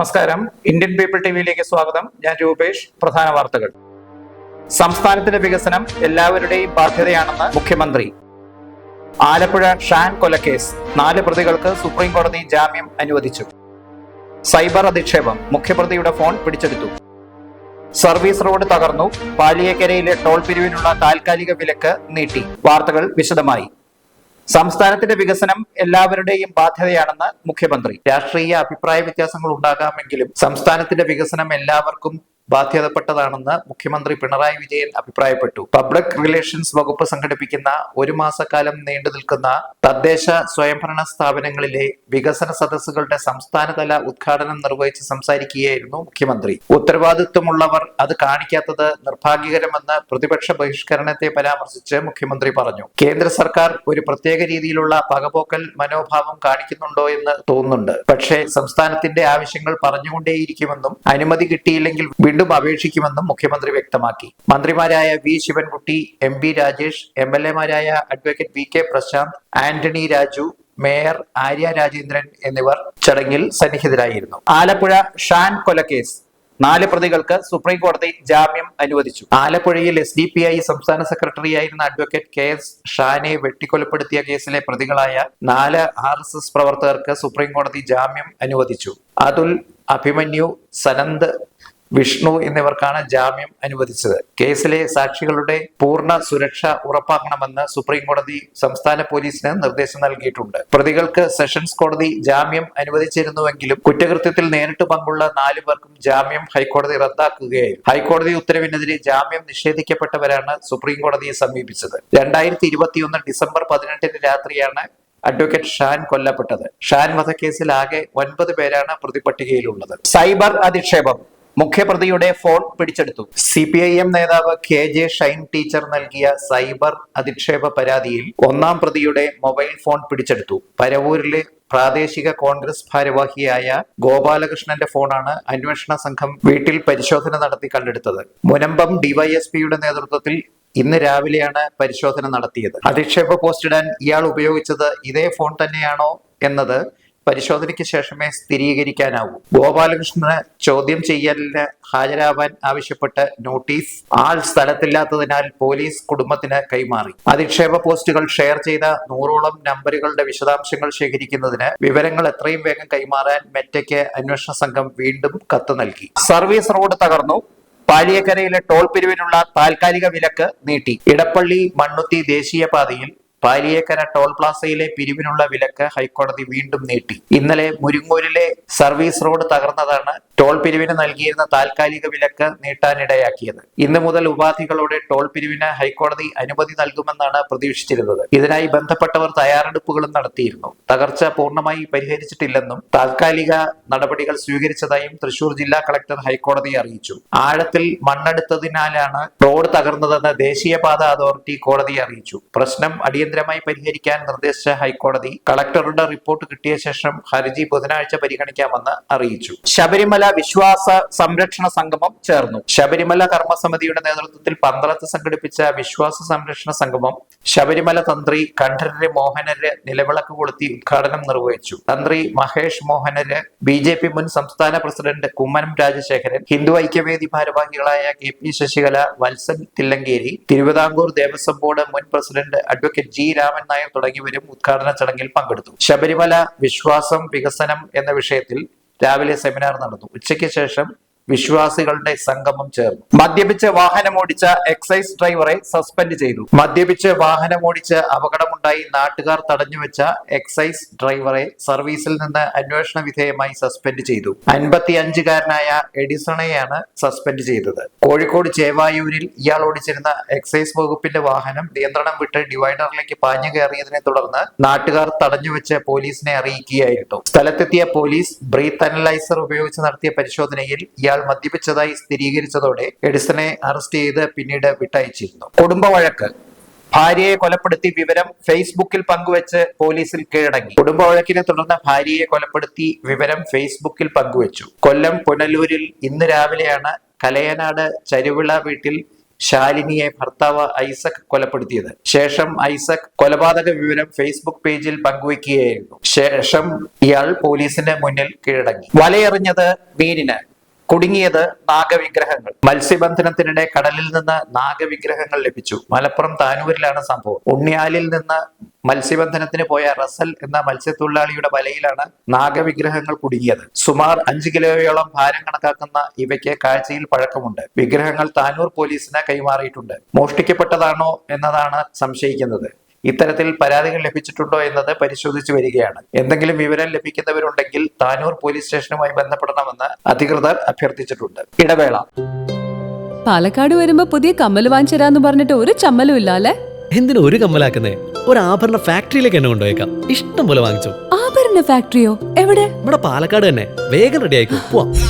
നമസ്കാരം. Indian people ടിവിയിലേക്ക് സ്വാഗതം. ഞാൻ രൂപേഷ്. പ്രധാന വാർത്തകൾ. സംസ്ഥാനത്തിന്റെ വികസനം എല്ലാവരുടെയും ബാധ്യതയാണെന്ന് മുഖ്യമന്ത്രി. ആലപ്പുഴ ഷാൻ കൊലക്കേസ്. നാല് പ്രതികൾക്ക് സുപ്രീം കോടതി ജാമ്യം അനുവദിച്ചു. സൈബർ അധിക്ഷേപം. മുഖ്യപ്രതിയുടെ ഫോൺ പിടിച്ചെടുത്തു. സർവീസ് റോഡ് തകർന്നു. പാലിയേക്കരയിലെ ടോൾ പിരിവിനുള്ള താൽക്കാലിക വിലക്ക് നീട്ടി. വാർത്തകൾ വിശദമായി. സംസ്ഥാനത്തിന്റെ വികസനം എല്ലാവരുടെയും ബാധ്യതയാണെന്ന് മുഖ്യമന്ത്രി. രാഷ്ട്രീയ അഭിപ്രായ വ്യത്യാസങ്ങൾ ഉണ്ടാകാമെങ്കിലും സംസ്ഥാനത്തിന്റെ വികസനം എല്ലാവർക്കും ബാധ്യതപ്പെട്ടതാണെന്ന് മുഖ്യമന്ത്രി പിണറായി വിജയൻ അഭിപ്രായപ്പെട്ടു. പബ്ലിക് റിലേഷൻസ് വകുപ്പ് സംഘടിപ്പിക്കുന്ന ഒരു മാസക്കാലം നീണ്ടു നിൽക്കുന്ന തദ്ദേശ സ്വയംഭരണ സ്ഥാപനങ്ങളിലെ വികസന സദസ്സുകളുടെ സംസ്ഥാനതല ഉദ്ഘാടനം നിർവഹിച്ച് സംസാരിക്കുകയായിരുന്നു മുഖ്യമന്ത്രി. ഉത്തരവാദിത്വമുള്ളവർ അത് കാണിക്കാത്തത് നിർഭാഗ്യകരമെന്ന് പ്രതിപക്ഷ ബഹിഷ്കരണത്തെ പരാമർശിച്ച് മുഖ്യമന്ത്രി പറഞ്ഞു. കേന്ദ്ര സർക്കാർ ഒരു പ്രത്യേക രീതിയിലുള്ള പകപോക്കൽ മനോഭാവം കാണിക്കുന്നുണ്ടോ എന്ന് തോന്നുന്നുണ്ട്. പക്ഷേ സംസ്ഥാനത്തിന്റെ ആവശ്യങ്ങൾ പറഞ്ഞുകൊണ്ടേയിരിക്കുമെന്നും അനുമതി കിട്ടിയില്ലെങ്കിൽ വീണ്ടും അപേക്ഷിക്കുമെന്നും മുഖ്യമന്ത്രി വ്യക്തമാക്കി. മന്ത്രിമാരായ V. Sivankutty M. B Rajesh M. L. എമാരായ advocate V. K. Prashanth Antony Raju mayor Arya Rajendran എന്നിവർ ചടങ്ങിൽ സന്നിഹിതരായിരുന്നു. ആലപ്പുഴ ഷാൻ കൊലക്കേസ് നാല് പ്രതികൾക്ക് സുപ്രീം കോടതി ജാമ്യം അനുവദിച്ചു. ആലപ്പുഴയിൽ എസ് ഡി പി ഐ സംസ്ഥാന സെക്രട്ടറിയായിരുന്ന അഡ്വക്കേറ്റ് കെ. എസ്. ഷാനെ വെട്ടിക്കൊലപ്പെടുത്തിയ കേസിലെ പ്രതികളായ നാല് ആർ എസ് എസ് പ്രവർത്തകർക്ക് സുപ്രീം കോടതി ജാമ്യം അനുവദിച്ചു. അതുൽ അഭിമന്യു സനന്ദ് വിഷ്ണു എന്നിവർക്കാണ് ജാമ്യം അനുവദിച്ചത്. കേസിലെ സാക്ഷികളുടെ പൂർണ സുരക്ഷ ഉറപ്പാക്കണമെന്ന് സുപ്രീം കോടതി സംസ്ഥാന പോലീസിന് നിർദ്ദേശം നൽകിയിട്ടുണ്ട്. പ്രതികൾക്ക് സെഷൻസ് കോടതി ജാമ്യം അനുവദിച്ചിരുന്നുവെങ്കിലും കുറ്റകൃത്യത്തിൽ നേരിട്ട് പങ്കുള്ള നാലു പേർക്കും ജാമ്യം ഹൈക്കോടതി റദ്ദാക്കുകയായിരുന്നു ഹൈക്കോടതി ഉത്തരവിനെതിരെ ജാമ്യം നിഷേധിക്കപ്പെട്ടവരാണ് സുപ്രീം കോടതിയെ സമീപിച്ചത്. രണ്ടായിരത്തി ഇരുപത്തിയൊന്ന് ഡിസംബർ പതിനെട്ടിന് രാത്രിയാണ് അഡ്വക്കേറ്റ് ഷാൻ കൊല്ലപ്പെട്ടത്. ഷാൻ വധക്കേസിൽ ആകെ ഒൻപത് പേരാണ് പ്രതിപട്ടികയിലുള്ളത്. സൈബർ അധിക്ഷേപം. മുഖ്യപ്രതിയുടെ ഫോൺ പിടിച്ചെടുത്തു. സി പി ഐ എം നേതാവ് കെ ജെ ഷൈൻ ടീച്ചർ നൽകിയ സൈബർ അധിക്ഷേപ പരാതിയിൽ ഒന്നാം പ്രതിയുടെ മൊബൈൽ ഫോൺ പിടിച്ചെടുത്തു. പരവൂരിലെ പ്രാദേശിക കോൺഗ്രസ് ഭാരവാഹിയായ ഗോപാലകൃഷ്ണന്റെ ഫോണാണ് അന്വേഷണ സംഘം വീട്ടിൽ പരിശോധന നടത്തി കണ്ടെടുത്തത്. മുനമ്പം ഡിവൈഎസ്പിയുടെ നേതൃത്വത്തിൽ ഇന്ന് രാവിലെയാണ് പരിശോധന നടത്തിയത്. അധിക്ഷേപ പോസ്റ്റിടാൻ ഇയാൾ ഉപയോഗിച്ചത് ഇതേ ഫോൺ തന്നെയാണോ എന്നത് പരിശോധനയ്ക്ക് ശേഷമേ സ്ഥിരീകരിക്കാനാവൂ. ഗോപാലകൃഷ്ണന് ചോദ്യം ചെയ്യലിന് ഹാജരാവാൻ ആവശ്യപ്പെട്ട് നോട്ടീസ് ആൾ സ്ഥലത്തില്ലാത്തതിനാൽ പോലീസ് കുടുംബത്തിന് കൈമാറി. അധിക്ഷേപ പോസ്റ്റുകൾ ഷെയർ ചെയ്ത നൂറോളം നമ്പറുകളുടെ വിശദാംശങ്ങൾ ശേഖരിക്കുന്നതിന് വിവരങ്ങൾ എത്രയും വേഗം കൈമാറാൻ മെറ്റയ്ക്ക് അന്വേഷണ സംഘം വീണ്ടും കത്ത് നൽകി. സർവീസ് റോഡ് തകർന്നു. പാലിയക്കരയിലെ ടോൾ പിരിവിനുള്ള താൽക്കാലിക വിലക്ക് നീട്ടി. ഇടപ്പള്ളി മണ്ണുത്തി ദേശീയപാതയിൽ പാലിയേക്കര ടോൾ പ്ലാസയിലെ പിരിവിനുള്ള വിലക്ക് ഹൈക്കോടതി വീണ്ടും നീട്ടി. ഇന്നലെ മുരിങ്ങൂരിലെ സർവീസ് റോഡ് തകർന്നതാണ് ടോൾ പിരിവിന് നൽകിയിരുന്ന താൽക്കാലിക വിലക്ക് നീട്ടാനിടയാക്കിയത്. ഇന്ന് മുതൽ ഉപാധികളോടെ ടോൾ പിരിവിന് ഹൈക്കോടതി അനുമതി നൽകുമെന്നാണ് പ്രതീക്ഷിച്ചിരുന്നത്. ഇതിനായി ബന്ധപ്പെട്ടവർ തയ്യാറെടുപ്പുകളും നടത്തിയിരുന്നു. തകർച്ച പൂർണമായി പരിഹരിച്ചിട്ടില്ലെന്നും താൽക്കാലിക നടപടികൾ സ്വീകരിച്ചതായും തൃശൂർ ജില്ലാ കളക്ടർ ഹൈക്കോടതിയെ അറിയിച്ചു. ആഴത്തിൽ മണ്ണെടുത്തതിനാലാണ് റോഡ് തകർന്നതെന്ന് ദേശീയപാത അതോറിറ്റി കോടതിയെ അറിയിച്ചു. പ്രശ്നം അടിയന്തരമായി പരിഹരിക്കാൻ നിർദ്ദേശിച്ച ഹൈക്കോടതി കളക്ടറുടെ റിപ്പോർട്ട് കിട്ടിയ ശേഷം ഹർജി ബുധനാഴ്ച പരിഗണിക്കാമെന്ന് അറിയിച്ചു. ശബരിമല വിശ്വാസ സംരക്ഷണ സംഗമം ചേർന്നു. ശബരിമല കർമ്മസമിതിയുടെ നേതൃത്വത്തിൽ പന്തളത്ത് സംഘടിപ്പിച്ച വിശ്വാസ സംരക്ഷണ സംഗമം ശബരിമല തന്ത്രി കണ്ഠരര് മോഹനര് നിലവിളക്ക് കൊളുത്തി ഉദ്ഘാടനം നിർവഹിച്ചു. തന്ത്രി Mahesh Mohanar B J P മുൻ സംസ്ഥാന പ്രസിഡന്റ് കുമ്മനം രാജശേഖരൻ ഹിന്ദു ഐക്യവേദി ഭാരവാഹികളായ K P Sasikala Valsan Thillankeri Thiruvithamkoor Devaswom board മുൻ president advocate G Raman Nair തുടങ്ങിയവരും ഉദ്ഘാടന ചടങ്ങിൽ പങ്കെടുത്തു. ശബരിമല വിശ്വാസം വികസനം എന്ന വിഷയത്തിൽ രാവിലെ സെമിനാർ നടന്നു. ഉച്ചയ്ക്ക് ശേഷം വിശ്വാസികളുടെ സംഗമം ചേർന്നു. മദ്യപിച്ച് വാഹനമോടിച്ച എക്സൈസ് ഡ്രൈവറെ സസ്പെൻഡ് ചെയ്തു. മദ്യപിച്ച് വാഹനമോടിച്ച് അപകടമുണ്ടായി നാട്ടുകാർ തടഞ്ഞുവെച്ച എക്സൈസ് ഡ്രൈവറെ സർവീസിൽ നിന്ന് അന്വേഷണ വിധേയമായി സസ്പെൻഡ് ചെയ്തു. അൻപത്തി അഞ്ചുകാരനായ എഡിസണെയാണ് സസ്പെൻഡ് ചെയ്തത്. കോഴിക്കോട് ചേവായൂരിൽ ഇയാൾ ഓടിച്ചിരുന്ന എക്സൈസ് വകുപ്പിന്റെ വാഹനം നിയന്ത്രണം വിട്ട് ഡിവൈഡറിലേക്ക് പാഞ്ഞു കയറിയതിനെ തുടർന്ന് നാട്ടുകാർ തടഞ്ഞുവെച്ച് പോലീസിനെ അറിയിക്കുകയായിരുന്നു. സ്ഥലത്തെത്തിയ പോലീസ് ബ്രീത്ത് അനലൈസർ ഉപയോഗിച്ച് നടത്തിയ പരിശോധനയിൽ ഇയാൾ മദ്യപിച്ചതായി സ്ഥിരീകരിച്ചതോടെ എഡിസനെ അറസ്റ്റ് ചെയ്ത് പിന്നീട് വിട്ടയച്ചിരുന്നു. കുടുംബ വഴക്ക്. ഭാര്യയെ കൊലപ്പെടുത്തി വിവരം ഫേസ്ബുക്കിൽ പങ്കുവച്ച് പോലീസിൽ കീഴടങ്ങി. കുടുംബ വഴക്കിനെ തുടർന്ന് ഭാര്യയെ കൊലപ്പെടുത്തി വിവരം ഫേസ്ബുക്കിൽ പങ്കുവച്ചു. കൊല്ലം പുനലൂരിൽ ഇന്ന് രാവിലെയാണ് കലയനാട് ചരുവിള വീട്ടിൽ ശാലിനിയെ ഭർത്താവ് ഐസക് കൊലപ്പെടുത്തിയത്. ശേഷം ഐസക് കൊലപാതക വിവരം ഫേസ്ബുക്ക് പേജിൽ പങ്കുവയ്ക്കുകയായിരുന്നു. ശേഷം ഇയാൾ പോലീസിന്റെ മുന്നിൽ കീഴടങ്ങി. വലയെറിഞ്ഞത് മീനിന്. കുടുങ്ങിയത് നാഗവിഗ്രഹങ്ങൾ. മത്സ്യബന്ധനത്തിനിടെ കടലിൽ നിന്ന് നാഗവിഗ്രഹങ്ങൾ ലഭിച്ചു. മലപ്പുറം താനൂരിലാണ് സംഭവം. ഉണ്ണിയാലിൽ നിന്ന് മത്സ്യബന്ധനത്തിന് പോയ റസൽ എന്ന മത്സ്യത്തൊഴിലാളിയുടെ വലയിലാണ് നാഗവിഗ്രഹങ്ങൾ കുടുങ്ങിയത്. സുമാർ അഞ്ച് കിലോയോളം ഭാരം കണക്കാക്കുന്ന ഇവയ്ക്ക് കാഴ്ചയിൽ പഴക്കമുണ്ട്. വിഗ്രഹങ്ങൾ താനൂർ പോലീസിന് കൈമാറിയിട്ടുണ്ട്. മോഷ്ടിക്കപ്പെട്ടതാണോ എന്നതാണ് സംശയിക്കുന്നത്. ഇത്തരത്തിൽ പരാതികൾ ലഭിച്ചിട്ടുണ്ടോ എന്നത് പരിശോധിച്ചു വരികയാണ്. എന്തെങ്കിലും വിവരം ലഭിക്കുന്നവരുണ്ടെങ്കിൽ താനൂർ പോലീസ് സ്റ്റേഷനുമായി ബന്ധപ്പെടണമെന്ന് അധികൃതർ അഭ്യർത്ഥിച്ചിട്ടുണ്ട്. ഇടവേള. പാലക്കാട് വരുമ്പോ പുതിയ കമ്മൽ വാങ്ങിച്ചരാന്ന് പറഞ്ഞിട്ട് ഒരു ചമ്മലും ഇല്ല അല്ലെ എന്തിനു ഒരു കമ്മലാക്കുന്നേ? ഒരു ആഭരണ ഫാക്ടറിയിലേക്ക് എന്നെ കൊണ്ടുപോയേക്കാം. ഇഷ്ടം പോലെ വാങ്ങിച്ചു. ആഭരണ ഫാക്ടറിയോ? എവിടെ? ഇവിടെ പാലക്കാട് തന്നെ. വേഗം റെഡി ആയിക്കോ. പോവാം.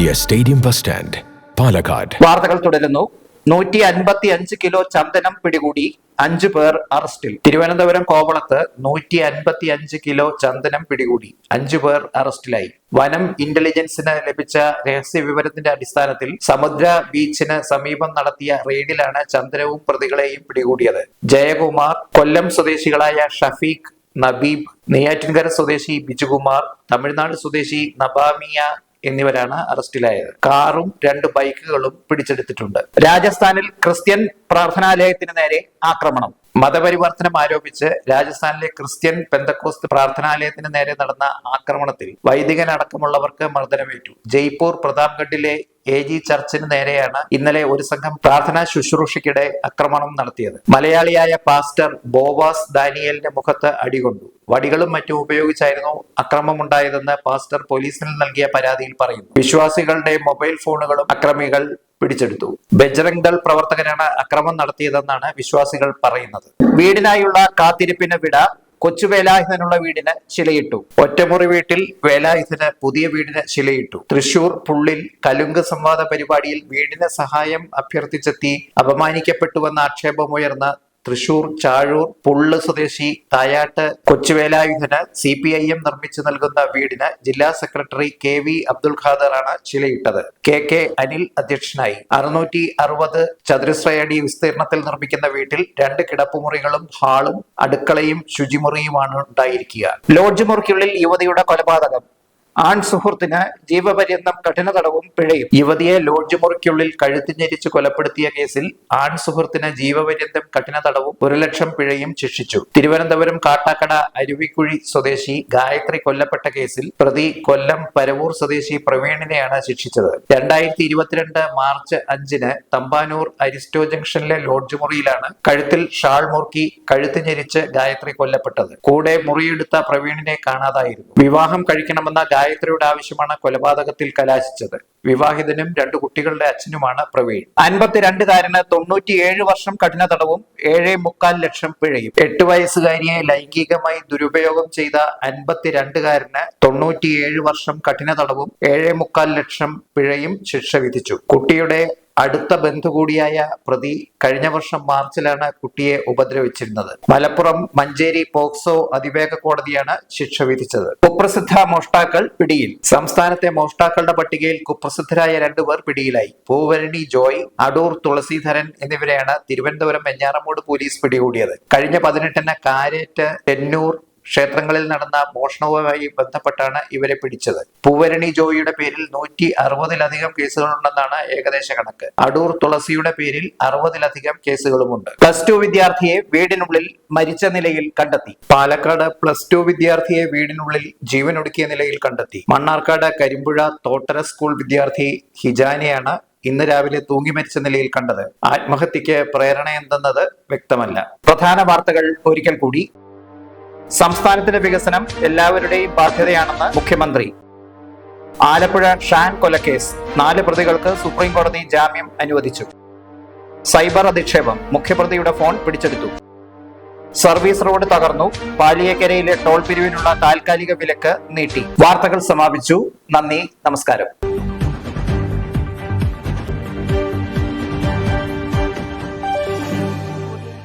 stadium Bus Stand, Palakkad വാർത്തകൾ തുടരുന്നു. നൂറ്റി അൻപത്തി അഞ്ച് കിലോ ചന്ദനം പിടികൂടി അഞ്ചു പേർ അറസ്റ്റിൽ. തിരുവനന്തപുരം കോവളത്ത് നൂറ്റി അൻപത്തി അഞ്ച് കിലോ ചന്ദനം പിടികൂടി അഞ്ചു പേർ അറസ്റ്റിലായി. വനം ഇന്റലിജൻസിന് ലഭിച്ച രഹസ്യ വിവരത്തിന്റെ അടിസ്ഥാനത്തിൽ സമുദ്ര ബീച്ചിന് സമീപം നടത്തിയ റെയ്ഡിലാണ് ചന്ദനവും പ്രതികളെയും പിടികൂടിയത്. ജയകുമാർ കൊല്ലം സ്വദേശികളായ ഷഫീഖ് നബീബ് നെയ്യാറ്റിൻകര സ്വദേശി ബിജുകുമാർ തമിഴ്നാട് സ്വദേശി നബാമിയ എന്നിവരാണ് അറസ്റ്റിലായത്. കാറും രണ്ട് ബൈക്കുകളും പിടിച്ചെടുത്തിട്ടുണ്ട്. രാജസ്ഥാനിൽ ക്രിസ്ത്യൻ പ്രാർത്ഥനാലയത്തിന് നേരെ ആക്രമണം. മതപരിവർത്തനം ആരോപിച്ച് രാജസ്ഥാനിലെ ക്രിസ്ത്യൻ പെന്തക്കോസ്ത് പ്രാർത്ഥനാലയത്തിന് നേരെ നടന്ന ആക്രമണത്തിൽ വൈദികനടക്കമുള്ളവർക്ക് മർദ്ദനമേറ്റു. ജയ്പൂർ പ്രതാപ്ഗഡിലെ എ ജി ചർച്ചിന് നേരെയാണ് ഇന്നലെ ഒരു സംഘം പ്രാർത്ഥനാ ശുശ്രൂഷയ്ക്കിടെ ആക്രമണം നടത്തിയത്. മലയാളിയായ പാസ്റ്റർ ബോവാസ് ദാനിയലിന്റെ മുഖത്ത് അടികൊണ്ടു. വടികളും മറ്റും ഉപയോഗിച്ചായിരുന്നു അക്രമമുണ്ടായതെന്ന് പാസ്റ്റർ പോലീസിന് നൽകിയ പരാതിയിൽ പറയുന്നു. വിശ്വാസികളുടെ മൊബൈൽ ഫോണുകളും അക്രമികൾ പിടിച്ചെടുത്തു. ബജ്രംഗ് ദൾ പ്രവർത്തകരാണ് അക്രമം നടത്തിയതെന്നാണ് വിശ്വാസികൾ പറയുന്നത്. വീടിനായുള്ള കാത്തിരിപ്പിന് വിട കൊച്ചു വേലായുധനുള്ള വീടിന് ശിലയിട്ടു. ഒറ്റമുറി വീട്ടിൽ വേലായുധന് പുതിയ വീടിന് ശിലയിട്ടു. തൃശൂർ പുള്ളിൽ കലുങ്ക് സംവാദ പരിപാടിയിൽ വീടിന് സഹായം അഭ്യർത്ഥിച്ചെത്തി അപമാനിക്കപ്പെട്ടുവെന്ന ആക്ഷേപമുയർന്ന തൃശൂർ ചാഴൂർ പുള്ള് സ്വദേശി തായാട്ട് കൊച്ചുവേലായുധന് സി പി ഐ എം നിർമ്മിച്ചു നൽകുന്ന വീടിന് ജില്ലാ സെക്രട്ടറി കെ വി അബ്ദുൽ ഖാദറാണ് ശിലയിട്ടത്. കെ കെ അനിൽ അധ്യക്ഷനായി. അറുന്നൂറ്റി അറുപത് ചതുരശ്രയടി വിസ്തീർണത്തിൽ നിർമ്മിക്കുന്ന വീട്ടിൽ രണ്ട് കിടപ്പുമുറികളും ഹാളും അടുക്കളയും ശുചിമുറിയുമാണ് ഉണ്ടായിരിക്കുക. ലോഡ്ജ് മുറിക്കുള്ളിൽ യുവതിയുടെ കൊലപാതകം. ആൺ സുഹൃത്തിന് ജീവപര്യന്തം കഠിന തടവും പിഴയും. യുവതിയെ ലോഡ്ജ് മുറിക്കുള്ളിൽ കഴുത്ത് ഞെരിച്ച് കൊലപ്പെടുത്തിയ കേസിൽ ആൺ സുഹൃത്തിന് ജീവപര്യന്തം കഠിന തടവും ഒരു ലക്ഷം പിഴയും ശിക്ഷിച്ചു. തിരുവനന്തപുരം കാട്ടാക്കട അരുവിക്കുഴി സ്വദേശി ഗായത്രി കൊല്ലപ്പെട്ട കേസിൽ പ്രതി കൊല്ലം പരവൂർ സ്വദേശി പ്രവീണിനെയാണ് ശിക്ഷിച്ചത്. രണ്ടായിരത്തി ഇരുപത്തിരണ്ട് മാർച്ച് അഞ്ചിന് തമ്പാനൂർ അരിസ്റ്റോ ജംഗ്ഷനിലെ ലോഡ്ജ് മുറിയിലാണ് കഴുത്തിൽ ഷാൾ മുറുക്കി കഴുത്ത് ഞെരിച്ച് ഗായത്രി കൊല്ലപ്പെട്ടത്. കൂടെ മുറിയെടുത്ത പ്രവീണിനെ കാണാതായിരുന്നു. വിവാഹം കഴിക്കണമെന്ന ഗായത്രിയുടെ ആവശ്യമാണ് കൊലപാതകത്തിൽ കലാശിച്ചത്. വിവാഹിതനും രണ്ടു കുട്ടികളുടെ അച്ഛനുമാണ് പ്രവീൺ. അൻപത്തിരണ്ടുകാരന് തൊണ്ണൂറ്റിയേഴ് വർഷം കഠിന തടവും ഏഴേ മുക്കാൽ ലക്ഷം പിഴയും. എട്ട് വയസ്സുകാരിയെ ലൈംഗികമായി ദുരുപയോഗം ചെയ്ത അൻപത്തിരണ്ടുകാരന് തൊണ്ണൂറ്റിയേഴ് വർഷം കഠിന തടവും ഏഴേ മുക്കാൽ ലക്ഷം പിഴയും ശിക്ഷ വിധിച്ചു. കുട്ടിയുടെ അടുത്ത ബന്ധു കൂടിയായ പ്രതി കഴിഞ്ഞ വർഷം മാർച്ചിലാണ് കുട്ടിയെ ഉപദ്രവിച്ചിരുന്നത്. മലപ്പുറം മഞ്ചേരി പോക്സോ അതിവേഗ കോടതിയാണ് ശിക്ഷ വിധിച്ചത്. കുപ്രസിദ്ധ മോഷ്ടാക്കൾ പിടിയിൽ. സംസ്ഥാനത്തെ മോഷ്ടാക്കളുടെ പട്ടികയിൽ കുപ്രസിദ്ധരായ രണ്ടുപേർ പിടിയിലായി. പൂവരണി ജോയ് അടൂർ തുളസീധരൻ എന്നിവരെയാണ് തിരുവനന്തപുരം വെഞ്ഞാറമൂട് പോലീസ് പിടികൂടിയത്. കഴിഞ്ഞ പതിനെട്ടിന് കാരേറ്റ് തെന്നൂർ ക്ഷേത്രങ്ങളിൽ നടന്ന മോഷണവുമായി ബന്ധപ്പെട്ടാണ് ഇവരെ പിടിച്ചത്. പൂവരണി ജോയിയുടെ പേരിൽ നൂറ്റി അറുപതിലധികം കേസുകളുണ്ടെന്നാണ് ഏകദേശ കണക്ക്. അടൂർ തുളസിയുടെ പേരിൽ അറുപതിലധികം കേസുകളുമുണ്ട്. പ്ലസ് ടു വിദ്യാർത്ഥിയെ വീടിനുള്ളിൽ മരിച്ച നിലയിൽ കണ്ടെത്തി. പാലക്കാട് പ്ലസ് ടു വിദ്യാർത്ഥിയെ വീടിനുള്ളിൽ ജീവനൊടുക്കിയ നിലയിൽ കണ്ടെത്തി. മണ്ണാർക്കാട് കരിമ്പുഴ തോട്ടര സ്കൂൾ വിദ്യാർത്ഥി ഹിജാനെയാണ് ഇന്ന് രാവിലെ തൂങ്ങി മരിച്ച നിലയിൽ കണ്ടത്. ആത്മഹത്യക്ക് പ്രേരണ എന്തെന്നത് വ്യക്തമല്ല. പ്രധാന വാർത്തകൾ ഒരിക്കൽ കൂടി. സംസ്ഥാനത്തിന്റെ വികസനം എല്ലാവരുടെയും ബാധ്യതയാണെന്ന് മുഖ്യമന്ത്രി. ആലപ്പുഴ ഷാൻ കൊലക്കേസ് നാല് പ്രതികൾക്ക് സുപ്രീം കോടതി ജാമ്യം അനുവദിച്ചു. സൈബർ അധിക്ഷേപം മുഖ്യപ്രതിയുടെ ഫോൺ പിടിച്ചെടുത്തു. സർവീസ് റോഡ് തകർന്നു. പാലിയേക്കരയിലെ ടോൾ പിരിവിനുള്ള താൽക്കാലിക വിലക്ക് നീട്ടി. വാർത്തകൾ സമാപിച്ചു. നന്ദി. നമസ്കാരം.